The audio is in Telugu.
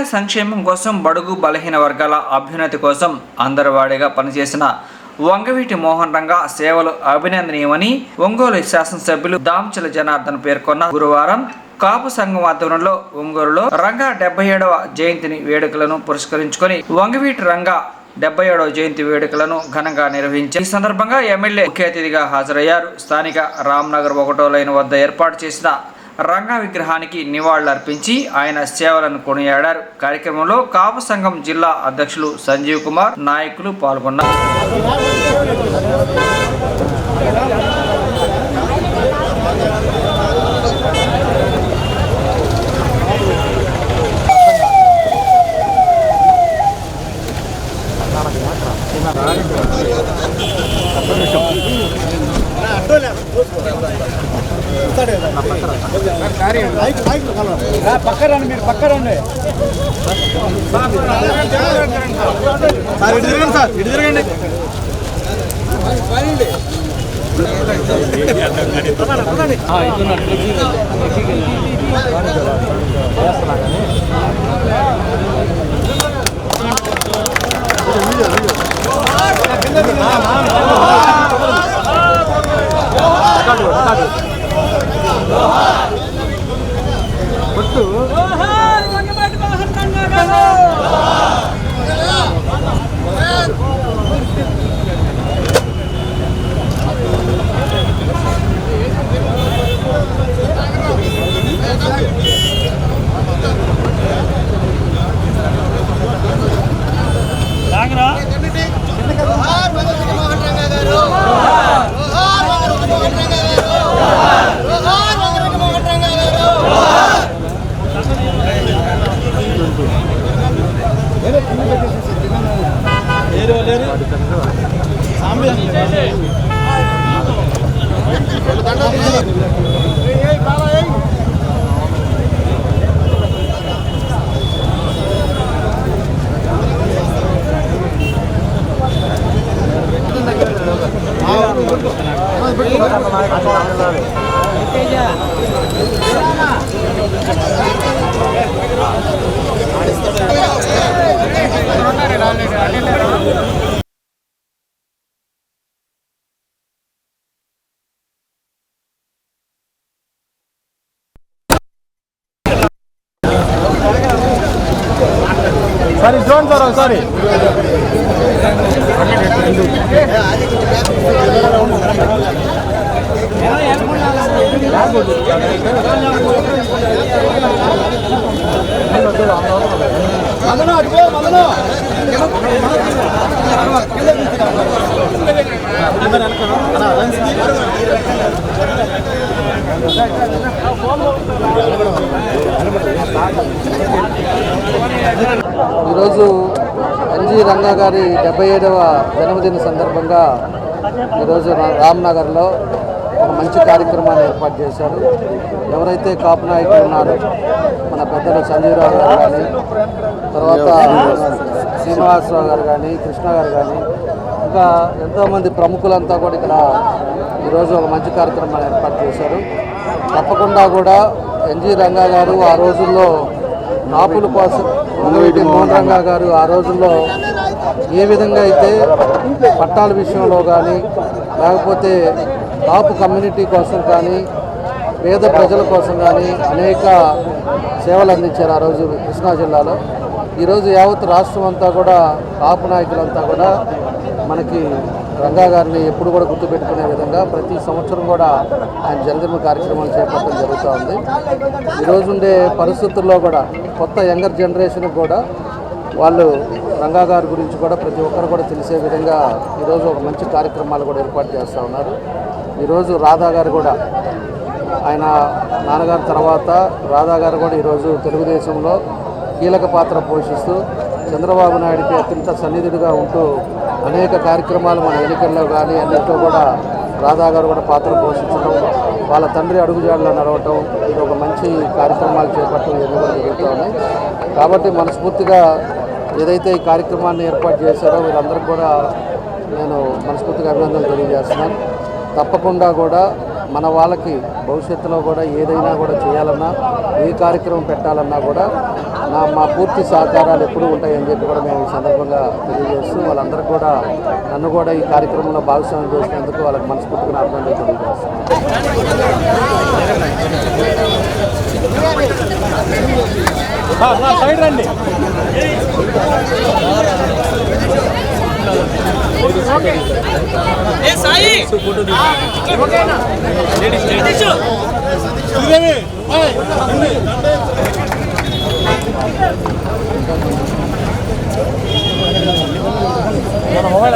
ప్రజల సంక్షేమం కోసం బడుగు బలహీన వర్గాల అభ్యున్నతి కోసం అందరివాడిగా పనిచేసిన వంగవీటి మోహన్ రంగా సేవలు అభినందనీయమని ఒంగోలు శాసనసభ్యులు దాంచల జనార్దన్ పేర్కొన్న గురువారం కాపు సంఘం ఆధ్వర్యంలో ఒంగోలులో రంగా డెబ్బై ఏడవ జయంతిని వేడుకలను పురస్కరించుకొని వంగవీటి రంగా డెబ్బై ఏడవ జయంతి వేడుకలను ఘనంగా నిర్వహించారు ఈ సందర్భంగా ఎమ్మెల్యే ముఖ్య అతిథిగా హాజరయ్యారు. స్థానిక రామ్నగర్ ఒకటో లైన్ వద్ద ఏర్పాటు చేసిన రంగ విగ్రహానికి నివాళులర్పించి ఆయన సేవలను కొనియాడారు. కార్యక్రమంలో కాపు సంఘం జిల్లా అధ్యక్షులు సంజీవ్ కుమార్ నాయకులు పాల్గొన్నారు. పక్కరండి మీరు పక్కరండి సార్ ఇటు తిరగండి సార్ ఇటు తిరగండి tử. సారీ ఇటు సార్ సారీ ఈరోజు ఎన్జి రంగా గారి డెబ్బై ఏడవ జన్మదిన సందర్భంగా ఈరోజు రా- రామ్నగర్లో ఒక మంచి కార్యక్రమాన్ని ఏర్పాటు చేశారు. ఎవరైతే కాపు నాయకులు ఉన్నారో మన పెద్దలు సంజీవరావు గారు కానీ తర్వాత శ్రీనివాసరావు గారు కానీ కృష్ణ గారు కానీ ఇంకా ఎంతోమంది ప్రముఖులంతా కూడా ఇక్కడ ఈరోజు ఒక మంచి కార్యక్రమాన్ని ఏర్పాటు చేశారు. తప్పకుండా కూడా ఎన్జి రంగా గారు ఆ రోజుల్లో కాపుల కోసం మోహన్ రంగా గారు ఆ రోజుల్లో ఏ విధంగా అయితే పట్టాల విషయంలో కానీ లేకపోతే కాపు కమ్యూనిటీ కోసం కానీ పేద ప్రజల కోసం కానీ అనేక సేవలు అందించారు ఆ రోజు కృష్ణా జిల్లాలో. ఈరోజు యావత్ రాష్ట్రం అంతా కూడా కాపు నాయకులంతా కూడా మనకి రంగా గారిని ఎప్పుడు కూడా గుర్తుపెట్టుకునే విధంగా ప్రతి సంవత్సరం కూడా ఆయన జన్మదిన కార్యక్రమాలు చేపట్టడం జరుగుతూ ఉంది. ఈరోజు ఉండే పరిస్థితుల్లో కూడా కొత్త యంగర్ జనరేషన్ కూడా వాళ్ళు రంగా గారి గురించి కూడా ప్రతి ఒక్కరు కూడా తెలిసే విధంగా ఈరోజు ఒక మంచి కార్యక్రమాలు కూడా ఏర్పాటు చేస్తూ ఉన్నారు. ఈరోజు రాధా గారు కూడా ఆయన నాన్నగారి తర్వాత రాధా గారు కూడా ఈరోజు తెలుగుదేశంలో కీలక పాత్ర పోషిస్తూ చంద్రబాబు నాయుడికి అత్యంత సన్నిధుడిగా ఉంటూ అనేక కార్యక్రమాలు మన ఎన్నికల్లో కానీ అన్నింటిలో కూడా రాధా గారు కూడా పాత్ర పోషించడం వాళ్ళ తండ్రి అడుగుజాడలో నడవటం ఇది ఒక మంచి కార్యక్రమాలు చేపట్టడం ఎన్నికలు జరుగుతూ ఉన్నాయి. కాబట్టి మనస్ఫూర్తిగా ఏదైతే ఈ కార్యక్రమాన్ని ఏర్పాటు చేశారో వీళ్ళందరికీ కూడా నేను మనస్ఫూర్తిగా అభినందనలు తెలియజేస్తున్నాను. తప్పకుండా కూడా మన వాళ్ళకి భవిష్యత్తులో కూడా ఏదైనా కూడా చేయాలన్నా ఏ కార్యక్రమం పెట్టాలన్నా కూడా నా మా పూర్తి సహకారాలు ఎప్పుడూ ఉంటాయని చెప్పి కూడా మేము ఈ సందర్భంగా తెలియజేస్తూ వాళ్ళందరూ కూడా నన్ను కూడా ఈ కార్యక్రమంలో భాగస్వామ్యం చేసినందుకు వాళ్ళకి మనస్ఫూర్తిగా అభినందనలు తెలియజేస్తున్నాను మొబైల్